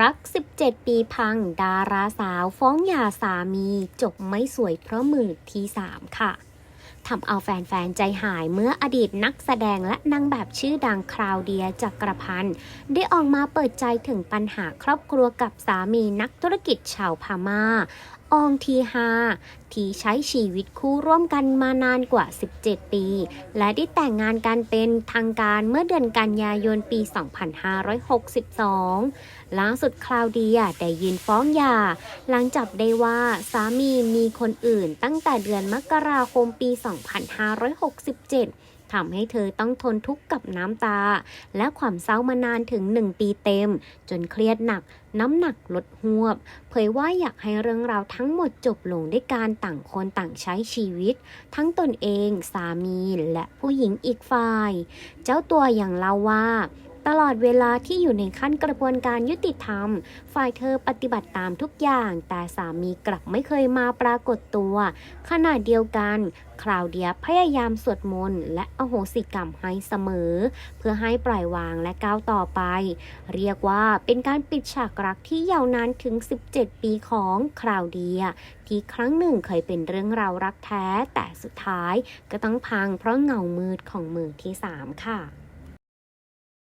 รัก 17 ปีพัง ดาราสาว ฟ้องหย่าสามี จบไม่สวยเพราะมือที่ 3 ค่ะ ทำเอาแฟนๆ ใจหายเมื่ออดีตนักแสดงและนางแบบชื่อดังคราวเดียจักรพันธ์ได้ออกมาเปิดใจถึงปัญหาครอบครัวกับสามีนักธุรกิจชาวพาม่า อองทีฮาที่ใช้ชีวิตคู่ร่วมกันมานานกว่า 17 ปี และได้แต่งงานกันเป็นทางการเมื่อเดือนกันยายนปี 2562 ล่าสุดคลาวเดียได้ยืนฟ้องหย่า หลังจับได้ว่าสามีมีคนอื่นตั้งแต่เดือนมกราคมปี 2 2567 ทำให้เธอต้องทนทุกข์กับน้ำตา และความเศร้ามานานถึง 1 ปีเต็ม จนเครียดหนัก น้ำหนักลดหวบ เผยว่าอยากให้เรื่องราวทั้งหมดจบลงด้วยการต่างคนต่างใช้ชีวิต ทั้งตนเอง สามี และผู้หญิงอีกฝ่าย เจ้าตัวอย่างเล่าว่า ตลอดเวลาที่อยู่ในขั้นกระบวนการยุติธรรม ฝ่ายเธอปฏิบัติตามทุกอย่าง แต่สามีกลับไม่เคยมาปรากฏตัว ขณะเดียวกัน คราวเดียพยายามสวดมนต์และอโหสิกรรมให้เสมอ เพื่อให้ปล่อยวางและก้าวต่อไป เรียกว่าเป็นการปิดฉากรักที่ยาวนานถึง 17 ปีของคราวเดีย ที่ครั้งหนึ่งเคยเป็นเรื่องราวรักแท้ แต่สุดท้ายก็ต้องพังเพราะเงามืดของมือที่ 3 ค่ะ